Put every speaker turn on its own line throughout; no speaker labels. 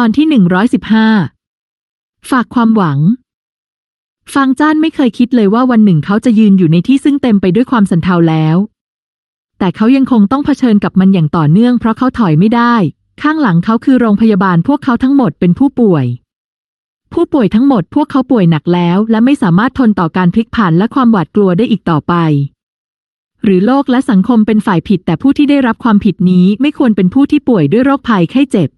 ตอนที่หนึ่งร้อยสิบห้าฝากความหวัง ฟางจ้านไม่เคยคิดเลยว่าวันหนึ่งเขาจะยืนอยู่ในที่ซึ่งเต็มไปด้วยความสันเทาแล้ว แต่เขายังคงต้องเผชิญกับมันอย่างต่อเนื่องเพราะเขาถอยไม่ได้ ข้างหลังเขาคือโรงพยาบาลพวกเขาทั้งหมดเป็นผู้ป่วย ผู้ป่วยทั้งหมดพวกเขาป่วยหนักแล้ว และไม่สามารถทนต่อการพลิกผันและความหวาดกลัวได้อีกต่อไป หรือโลกและสังคมเป็นฝ่ายผิด แต่ผู้ที่ได้รับความผิดนี้ไม่ควรเป็นผู้ที่ป่วยด้วยโรคภัยไข้เจ็บ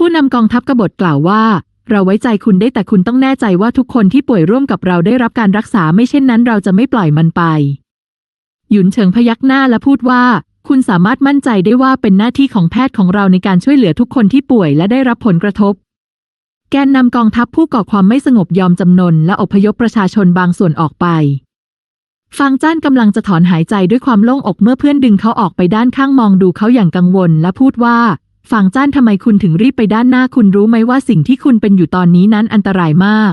ผู้นำกองทัพกบฏกล่าวว่า เราไว้ใจคุณได้แต่คุณต้องแน่ใจว่าทุกคนที่ป่วยร่วมกับเราได้รับการรักษาไม่เช่นนั้นเราจะไม่ปล่อยมันไป หยุนเฉิงพยักหน้าและพูดว่า คุณสามารถมั่นใจได้ว่าเป็นหน้าที่ของแพทย์ของเราในการช่วยเหลือทุกคนที่ป่วยและได้รับผลกระทบ แกนนำกองทัพผู้ก่อความไม่สงบยอมจำนนและอพยพประชาชนบางส่วนออกไปฟางจ้านกำลังจะถอนหายใจด้วยความโล่งอกเมื่อเพื่อนดึงเขาออกไปด้านข้างมองดูเขาอย่างกังวลและพูดว่า ฟางจ้านทำไมคุณถึงรีบไปด้านหน้าคุณรู้ไหมว่าสิ่งที่คุณเป็นอยู่ตอนนี้นั้นอันตรายมาก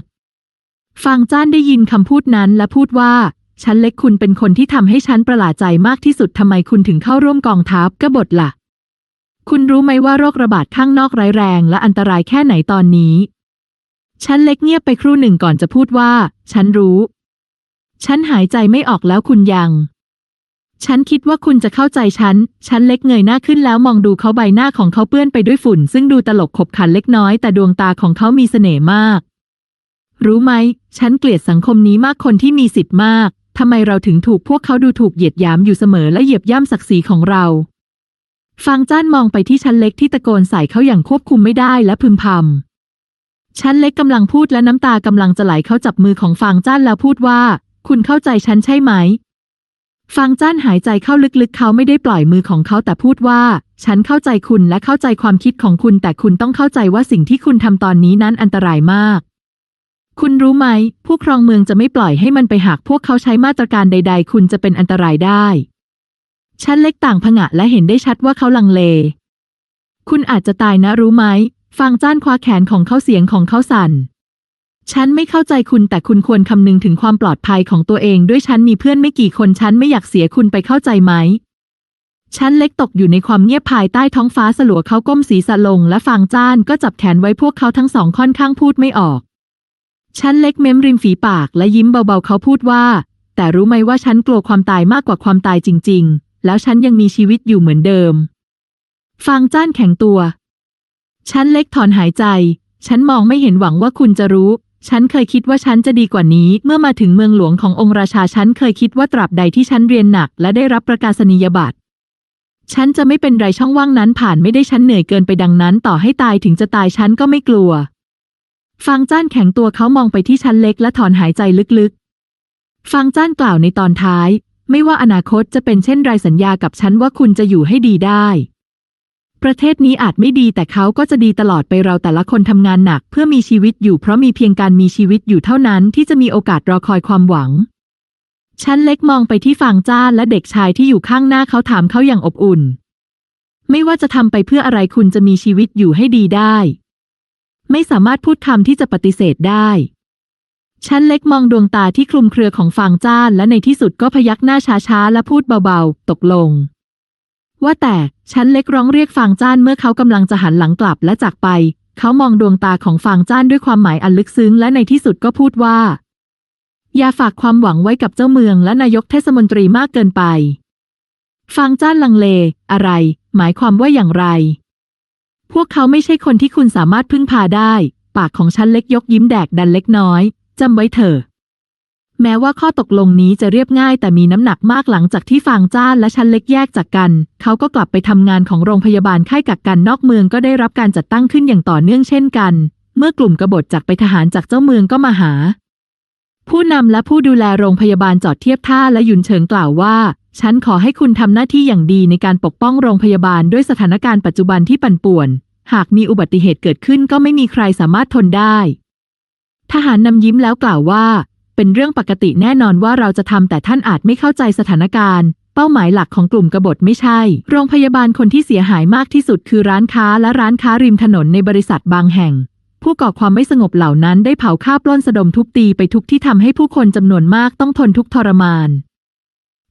ฟางจ้านได้ยินคำพูดนั้นและพูดว่า ฉันเล็กคุณเป็นคนที่ทำให้ฉันประหลาดใจมากที่สุดทำไมคุณถึงเข้าร่วมกองทัพกบฏละ่ะ คุณรู้ไหมว่าโรคระบาดข้างนอกร้ายแรง และอันตรายแค่ไหนตอนนี้ ฉันเล็กเงียบไปครู่หนึ่งก่อนจะพูดว่า ฉันรู้ ฉันหายใจไม่ออกแล้วคุณยัง ฉันคิดว่าคุณจะเข้าใจฉัน ฉันเล็กเงยหน้าขึ้นแล้วมองดูเขาใบหน้าของเขาเปื้อนไปด้วยฝุ่น ซึ่งดูตลกขบขันเล็กน้อยแต่ดวงตาของเขามีเสน่ห์มาก รู้ไหม ฉันเกลียดสังคมนี้มากคนที่มีสิทธิ์มาก ทำไมเราถึงถูกพวกเขาดูถูกเหยียดหยามอยู่เสมอและเหยียบย่ำศักดิ์ศรีของเรา ฟางจ้านมองไปที่ชั้นเล็กที่ตะโกนใส่เขาอย่างควบคุมไม่ได้และพึมพำชั้นเล็กกำลังพูดและน้ำตากำลังจะไหลเขาจับมือของฟางจ้านแล้วพูดว่า คุณเข้าใจฉันใช่ไหม ฟางจ้านหายใจเข้าลึกๆ เขาไม่ได้ปล่อยมือของเขาแต่พูดว่า ฉันเข้าใจคุณและเข้าใจความคิดของคุณ แต่คุณต้องเข้าใจว่าสิ่งที่คุณทำตอนนี้นั้นอันตรายมาก คุณรู้ไหม ผู้ครองเมืองจะไม่ปล่อยให้มันไปหากพวกเขาใช้มาตรการใด ๆ คุณจะเป็นอันตรายได้ชั้นเล็กต่างผงะและเห็นได้ชัดว่าเขาลังเล คุณอาจจะตายนะรู้ไหม ฟางจ้านคว้าแขนของเขาเสียงของเขาสั่น ฉันไม่เข้าใจคุณแต่คุณควรคำนึงถึงความปลอดภัยของตัวเองด้วยฉันมีเพื่อนไม่กี่คนฉันไม่อยากเสียคุณไปเข้าใจไหม ฉันเล็กตกอยู่ในความเงียบภายใต้ท้องฟ้าสลัวเขาก้มศีรษะลงและฟางจ้านก็จับแขนไว้พวกเขาทั้งสองค่อนข้างพูดไม่ออก ฉันเล็กเม้มริมฝีปากและยิ้มเบาๆเขาพูดว่า แต่รู้ไหมว่าฉันกลัวความตายมากกว่าความตายจริง ๆ แล้วฉันยังมีชีวิตอยู่เหมือนเดิม ฟางจ้านแข็งตัว ฉันเล็กถอนหายใจ ฉันมองไม่เห็นหวังว่าคุณจะรู้ ฉันเคยคิดว่าฉันจะดีกว่านี้ เมื่อมาถึงเมืองหลวงขององค์ราชาฉันเคยคิดว่าตราบใดที่ฉันเรียนหนัก และได้รับประกาศนียบัตรฉันจะไม่เป็นไรช่องว่างนั้นผ่านไม่ได้ฉันเหนื่อยเกินไปดังนั้น ต่อให้ตายถึงจะตายฉันก็ไม่กลัว ฟางจ้านแข็งตัวเขามองไปที่ชั้นเล็กและถอนหายใจลึกๆ ฟางจ้านกล่าวในตอนท้าย ไม่ว่าอนาคตจะเป็นเช่นไรสัญญากับฉันว่าคุณจะอยู่ให้ดีได้ ประเทศนี้อาจไม่ดีแต่เขาก็จะดีตลอดไปเราแต่ละคนทำงานหนัก เพื่อมีชีวิตอยู่เพราะมีเพียงการมีชีวิตอยู่เท่านั้นที่จะมีโอกาสรอคอยความหวังชั้นเล็กมองไปที่ฟางจ้าและเด็กชายที่อยู่ข้างหน้าเขาถามเขาอย่างอบอุ่น ไม่ว่าจะทำไปเพื่ออะไรคุณจะมีชีวิตอยู่ให้ดีได้ ไม่สามารถพูดคำที่จะปฏิเสธได้ชั้นเล็กมองดวงตาที่คลุมเครือของฟางจ้านและในที่สุดก็พยักหน้าช้าๆและพูดเบาๆ ตกลง ว่าแต่ชั้นเล็กร้องเรียกฟางจ้านเมื่อเขากำลังจะหันหลังกลับและจากไป เขามองดวงตาของฟางจ้านด้วยความหมายอันลึกซึ้งและในที่สุดก็พูดว่า อย่าฝากความหวังไว้กับเจ้าเมืองและนายกเทศมนตรีมากเกินไป ฟางจ้านลังเล อะไร หมายความว่าอย่างไร พวกเขาไม่ใช่คนที่คุณสามารถพึ่งพาได้ ปากของฉันเล็กยกยิ้มแดกดันเล็กน้อยจำไว้เถอะ แม้ว่าข้อตกลงนี้จะเรียบง่ายแต่มีน้ำหนักมากหลังจากที่ฟางจ้านและชั้นเล็กแยกจากกัน เขาก็กลับไปทำงานของโรงพยาบาลค่ายกักกันนอกเมืองก็ได้รับการจัดตั้งขึ้นอย่างต่อเนื่องเช่นกัน เมื่อกลุ่มกบฏจากไปทหารจากเจ้าเมืองก็มาหา ผู้นำและผู้ดูแลโรงพยาบาลจอดเทียบท่าและยุนเฉิงกล่าวว่า ฉันขอให้คุณทำหน้าที่อย่างดีในการปกป้องโรงพยาบาลด้วยสถานการณ์ปัจจุบันที่ปั่นป่วน หากมีอุบัติเหตุเกิดขึ้นก็ไม่มีใครสามารถทนได้ ทหารนำยิ้มแล้วกล่าวว่า เป็นเรื่องปกติแน่นอนว่าเราจะทำแต่ท่านอาจไม่เข้าใจสถานการณ์ เป้าหมายหลักของกลุ่มกบฏไม่ใช่ โรงพยาบาลคนที่เสียหายมากที่สุดคือร้านค้าและร้านค้าริมถนนในบริษัทบางแห่ง ผู้ก่อความไม่สงบเหล่านั้นได้เผาฆ่าปล้นสะดมทุบตีไปทุกที่ทำให้ผู้คนจำนวนมากต้องทนทุกทรมาน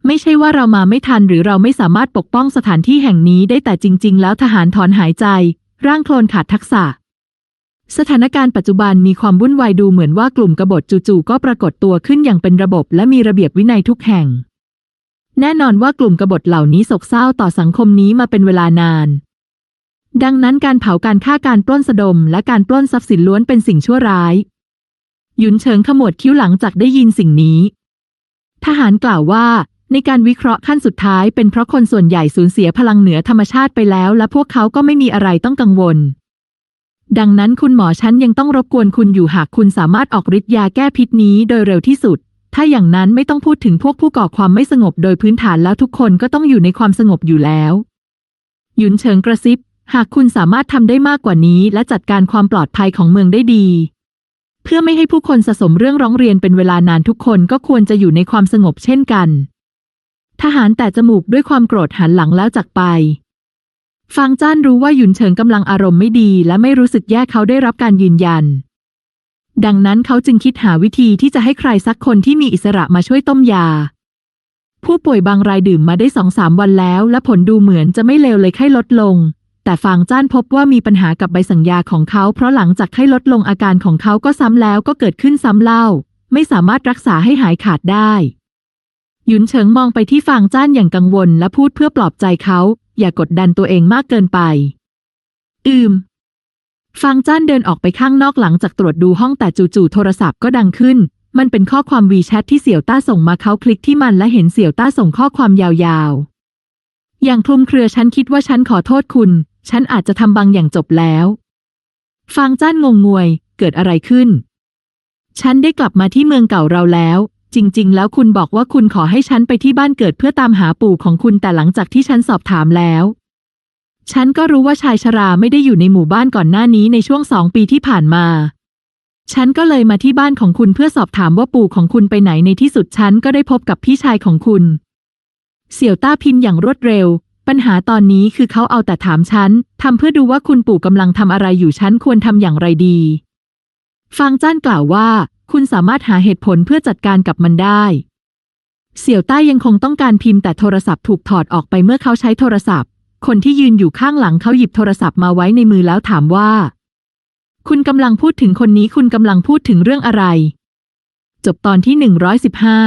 ไม่ใช่ว่าเรามาไม่ทันหรือเราไม่สามารถปกป้องสถานที่แห่งนี้ได้แต่จริง ๆ แล้วทหารถอนหายใจ ร่างโคลนขาดทักษะ สถานการณ์ปัจจุบันมีความวุ่นวายดูเหมือนว่ากลุ่มกบฏจู่ๆก็ปรากฏตัวขึ้นอย่างเป็นระบบและมีระเบียบวินัยทุกแห่ง แน่นอนว่ากลุ่มกบฏเหล่านี้โศกเศร้าต่อสังคมนี้มาเป็นเวลานาน ดังนั้นการเผาการฆ่าการปล้นสะดม และการปล้นทรัพย์สินล้วนเป็นสิ่งชั่วร้าย หยุนเฉิงขมวดคิ้วหลังจากได้ยินสิ่งนี้ ทหารกล่าวว่าในการวิเคราะห์ขั้นสุดท้ายเป็นเพราะคนส่วนใหญ่สูญเสียพลังเหนือธรรมชาติไปแล้ว และพวกเขาก็ไม่มีอะไรต้องกังวล ดังนั้นคุณหมอฉันยังต้องรบกวนคุณอยู่หากคุณสามารถออกฤทธิ์ยาแก้พิษนี้โดยเร็วที่สุด ถ้าอย่างนั้นไม่ต้องพูดถึงพวกผู้ก่อความไม่สงบโดยพื้นฐานแล้วทุกคนก็ต้องอยู่ในความสงบอยู่แล้ว หยุนเฉิงกระซิบ หากคุณสามารถทำได้มากกว่านี้ และจัดการความปลอดภัยของเมืองได้ดี เพื่อไม่ให้ผู้คนสะสมเรื่องร้องเรียนเป็นเวลานานทุกคนก็ควรจะอยู่ในความสงบเช่นกัน ทหารแต่จมูกด้วยความโกรธหันหลังแล้วจากไป ฟางจ้านรู้ว่าหยุนเฉิงกำลังอารมณ์ไม่ดี และไม่รู้สึกแย่เขาได้รับการยืนยัน ดังนั้นเขาจึงคิดหาวิธีที่จะให้ใครสักคนที่มีอิสระมาช่วยต้มยา ผู้ป่วยบางรายดื่มมาได้สองสามวันแล้ว และผลดูเหมือนจะไม่เลวเลยไข้ลดลง แต่ฟางจ้านพบว่ามีปัญหากับใบสั่งยาของเขา เพราะหลังจากไข้ลดลงอาการของเขาก็ซ้ำแล้วก็เกิดขึ้นซ้ำเล่า ไม่สามารถรักษาให้หายขาดได้ หยุนเฉิงมองไปที่ฟางจ้านอย่างกังวลและพูดเพื่อปลอบใจเขา อย่ากดดันตัวเองมากเกินไป อืม ฟางจ้านเดินออกไปข้างนอกหลังจากตรวจดูห้องแต่จู่ๆโทรศัพท์ก็ดังขึ้น มันเป็นข้อความวีแชทที่เสี่ยวต้าส่งมาเขาคลิกที่มันและเห็นเสี่ยวต้าส่งข้อความยาวๆ อย่างคลุมเครือฉันคิดว่าฉันขอโทษคุณ ฉันอาจจะทำบางอย่างจบแล้ว ฟางจ้านงงงวย เกิดอะไรขึ้น ฉันได้กลับมาที่เมืองเก่าเราแล้ว จริง ๆ แล้วคุณบอกว่าคุณขอให้ฉันไปที่บ้านเกิดเพื่อตามหาปู่ของคุณแต่หลังจากที่ฉันสอบถามแล้ว ฉันก็รู้ว่าชายชราไม่ได้อยู่ในหมู่บ้านก่อนหน้านี้ในช่วงสองปีที่ผ่านมา ฉันก็เลยมาที่บ้านของคุณเพื่อสอบถามว่าปู่ของคุณไปไหนในที่สุดฉันก็ได้พบกับพี่ชายของคุณ เสี่ยวต้าพิมอย่างรวดเร็ว ปัญหาตอนนี้คือเขาเอาแต่ถามฉันทำเพื่อดูว่าคุณปู่กำลังทำอะไรอยู่ฉันควรทำอย่างไรดีฟางจ้านกล่าวว่า คุณสามารถหาเหตุผลเพื่อจัดการกับมันได้ เสี่ยวต้ยังคงต้องการพิมพ์แต่โทรศัพท์ถูกถอดออกไปเมื่อเขาใช้โทรศัพท์ คนที่ยืนอยู่ข้างหลังเขาหยิบโทรศัพท์มาไว้ในมือแล้วถามว่า คุณกำลังพูดถึงคนนี้คุณกำลังพูดถึงเรื่องอะไร จบตอนที่หนึ่งร้อยสิบห้า